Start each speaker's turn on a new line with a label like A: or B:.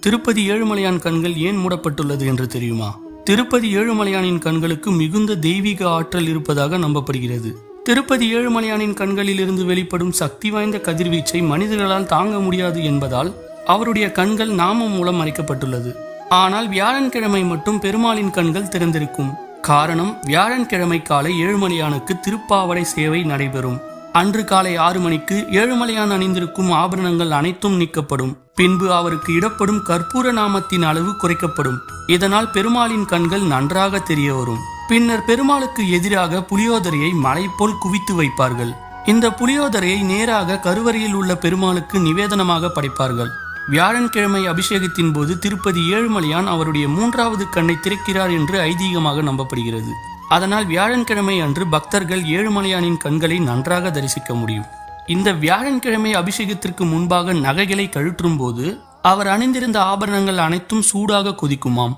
A: திருப்பதி ஏழுமலையான் கண்கள் ஏன் மூடப்பட்டுள்ளது என்று தெரியுமா? திருப்பதி ஏழுமலையானின் கண்களுக்கு மிகுந்த தெய்வீக ஆற்றல் இருப்பதாக நம்பப்படுகிறது. திருப்பதி ஏழுமலையானின் கண்களில் இருந்து வெளிப்படும் சக்தி வாய்ந்த கதிர்வீச்சை மனிதர்களால் தாங்க முடியாது என்பதால் அவருடைய கண்கள் நாமம் மூலம் மறைக்கப்பட்டுள்ளது. ஆனால் வியாழன்கிழமை மட்டும் பெருமாளின் கண்கள் திறந்திருக்கும். காரணம் வியாழன்கிழமை காலை ஏழுமலையானுக்கு திருப்பாவடை சேவை நடைபெறும். அன்று காலை ஆறு மணிக்கு ஏழுமலையான் அணிந்திருக்கும் ஆபரணங்கள் அனைத்தும் நீக்கப்படும். பின்பு அவருக்கு இடப்படும் கற்பூர நாமத்தின் அளவு குறைக்கப்படும். இதனால் பெருமாளின் கண்கள் நன்றாக தெரிய வரும். பின்னர் பெருமாளுக்கு எதிராக புளியோதரையை மலை போல் குவித்து வைப்பார்கள். இந்த புளியோதரையை நேராக கருவறையில் உள்ள பெருமாளுக்கு நிவேதனமாக படைப்பார்கள். வியாழன்கிழமை அபிஷேகத்தின் போது திருப்பதி ஏழுமலையான் அவருடைய மூன்றாவது கண்ணை திறக்கிறார் என்று ஐதீகமாக நம்பப்படுகிறது. அதனால் வியாழன்கிழமை அன்று பக்தர்கள் ஏழுமலையானின் கண்களை நன்றாக தரிசிக்க முடியும். இந்த வியாழன்கிழமை அபிஷேகத்திற்கு முன்பாக நகைகளை கழற்றும் போது அவர் அணிந்திருந்த ஆபரணங்கள் அனைத்தும் சூடாக கொதிக்குமாம்.